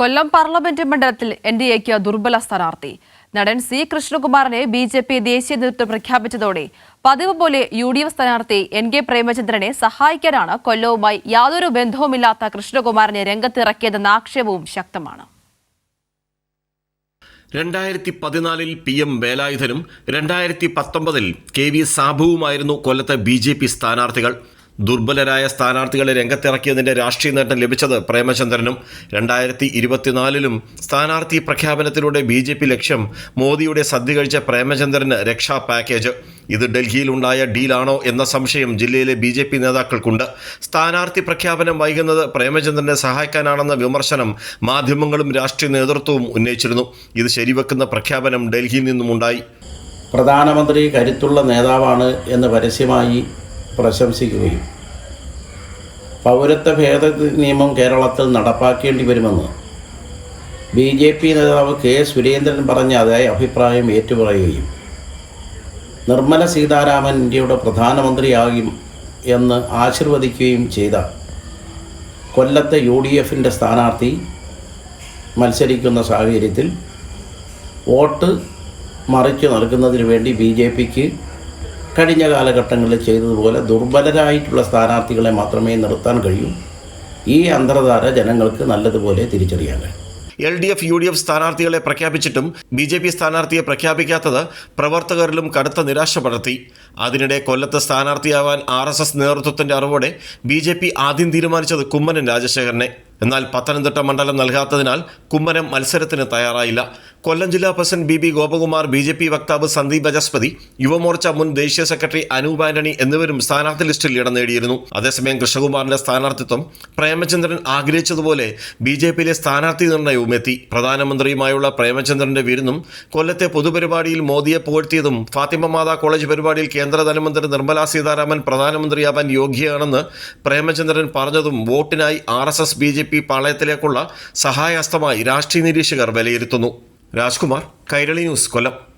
കൊല്ലം parliament മണ്ഡലത്തിൽ N D എക്ക് ദുർബല സ്ഥാനാർത്ഥി. നടൻ സി കൃഷ്ണകുമാറിനെ ബി ജെ പി ദേശീയ നേതൃത്വം പ്രഖ്യാപിച്ചതോടെ പതിവ് പോലെ യു ഡി എഫ് സ്ഥാനാർത്ഥി എൻ കെ പ്രേമചന്ദ്രനെ സഹായിക്കാനാണ് കൊല്ലവുമായി യാതൊരു ബന്ധവുമില്ലാത്ത കൃഷ്ണകുമാറിനെ രംഗത്തിറക്കിയതെന്ന ആക്ഷേപവും ശക്തമാണ്. രണ്ടായിരത്തി പതിനാലിൽ പി എം വേലായുധനും രണ്ടായിരത്തി പത്തൊമ്പതിൽ കെ വി സാബുവുമായിരുന്നു കൊല്ലത്തെ ബി ജെ പി സ്ഥാനാർത്ഥികൾ. ദുർബലരായ സ്ഥാനാർത്ഥികളെ രംഗത്തിറക്കിയതിന്റെ രാഷ്ട്രീയ നേട്ടം ലഭിച്ചത് പ്രേമചന്ദ്രനും. രണ്ടായിരത്തി ഇരുപത്തിനാലിലും സ്ഥാനാർത്ഥി പ്രഖ്യാപനത്തിലൂടെ ബി ജെ പി ലക്ഷ്യം മോദിയുടെ സദ്യ കഴിച്ച പ്രേമചന്ദ്രന് രക്ഷാ പാക്കേജ്. ഇത് ഡൽഹിയിലുണ്ടായ ഡീലാണോ എന്ന സംശയം ജില്ലയിലെ ബി ജെ പി നേതാക്കൾക്കുണ്ട്. സ്ഥാനാർത്ഥി പ്രഖ്യാപനം വൈകുന്നത് പ്രേമചന്ദ്രനെ സഹായിക്കാനാണെന്ന വിമർശനം മാധ്യമങ്ങളും രാഷ്ട്രീയ നേതൃത്വവും ഉന്നയിച്ചിരുന്നു. ഇത് ശരിവെക്കുന്ന പ്രഖ്യാപനം ഡൽഹിയിൽ നിന്നുമുണ്ടായി. പ്രധാനമന്ത്രി കരുത്തുള്ള നേതാവാണ് എന്ന് പരസ്യമായി പ്രശംസിക്കുകയും പൗരത്വ ഭേദഗതി നിയമം കേരളത്തിൽ നടപ്പാക്കേണ്ടി വരുമെന്ന് ബി ജെ പി നേതാവ് കെ സുരേന്ദ്രൻ പറഞ്ഞ അതേ അഭിപ്രായം ഏറ്റുപറയുകയും നിർമ്മല സീതാരാമൻ ഇന്ത്യയുടെ പ്രധാനമന്ത്രിയാകും എന്ന് ആശീർവദിക്കുകയും ചെയ്ത കൊല്ലത്തെ യു ഡി എഫിന്റെ സ്ഥാനാർത്ഥി മത്സരിക്കുന്ന സാഹചര്യത്തിൽ വോട്ട് മറിച്ചു നൽകുന്നതിന് വേണ്ടി ബി ജെ പിക്ക് കഴിഞ്ഞ കാലഘട്ടങ്ങളിൽ ചെയ്തതുപോലെ ദുർബലരായിട്ടുള്ള സ്ഥാനാർത്ഥികളെ മാത്രമേ നിർത്താൻ കഴിയൂ. ഈ അന്തർധാര ജനങ്ങൾക്ക് നല്ലതുപോലെ തിരിച്ചറിയാൻ L D F U D F സ്ഥാനാർത്ഥികളെ പ്രഖ്യാപിച്ചിട്ടും ബി ജെ പി സ്ഥാനാർത്ഥിയെ പ്രഖ്യാപിക്കാത്തത് പ്രവർത്തകരിലും കടുത്ത നിരാശ പടർത്തി. അതിനിടെ കൊല്ലത്ത് സ്ഥാനാർത്ഥിയാവാൻ ആർ എസ് എസ് നേതൃത്വത്തിന്റെ അറിവോടെ ബി ജെ പി ആദ്യം തീരുമാനിച്ചത് കുമ്മനം രാജശേഖരനെ. എന്നാൽ പത്തനംതിട്ട മണ്ഡലം നൽകാത്തതിനാൽ കുമ്മനം മത്സരത്തിന് തയ്യാറായില്ല. കൊല്ലം ജില്ലാ president B B Gopakumar B J P വക്താവ് സന്ദീപ് ബജസ്പതി യുവമോർച്ച മുൻ ദേശീയ സെക്രട്ടറി അനൂപ് ആന്റണി എന്നിവരും സ്ഥാനാർത്ഥി ലിസ്റ്റിൽ ഇടം നേടിയിരുന്നു. അതേസമയം കൃഷ്ണകുമാറിന്റെ സ്ഥാനാർത്ഥിത്വം പ്രേമചന്ദ്രൻ ആഗ്രഹിച്ചതുപോലെ ബി ജെ പിയിലെ സ്ഥാനാർത്ഥി നിർണയവും എത്തി. പ്രധാനമന്ത്രിയുമായുള്ള പ്രേമചന്ദ്രന്റെ വിരുന്നും കൊല്ലത്തെ പൊതുപരിപാടിയിൽ മോദിയെ പുകഴ്ത്തിയതും ഫാത്തിമ മാതാ കോളേജ് പരിപാടിയിൽ കേന്ദ്ര ധനമന്ത്രി നിർമ്മലാ സീതാരാമൻ പ്രധാനമന്ത്രിയാവാൻ യോഗ്യയാണെന്ന് പ്രേമചന്ദ്രൻ പറഞ്ഞതും വോട്ടിനായി R S S B J P പാളയത്തിലേക്കുള്ള സഹായഹസ്തമായി രാഷ്ട്രീയ നിരീക്ഷകർ വിലയിരുത്തുന്നു. രാജ്കുമാർ കൈരളി ന്യൂസ് കൊല്ലം.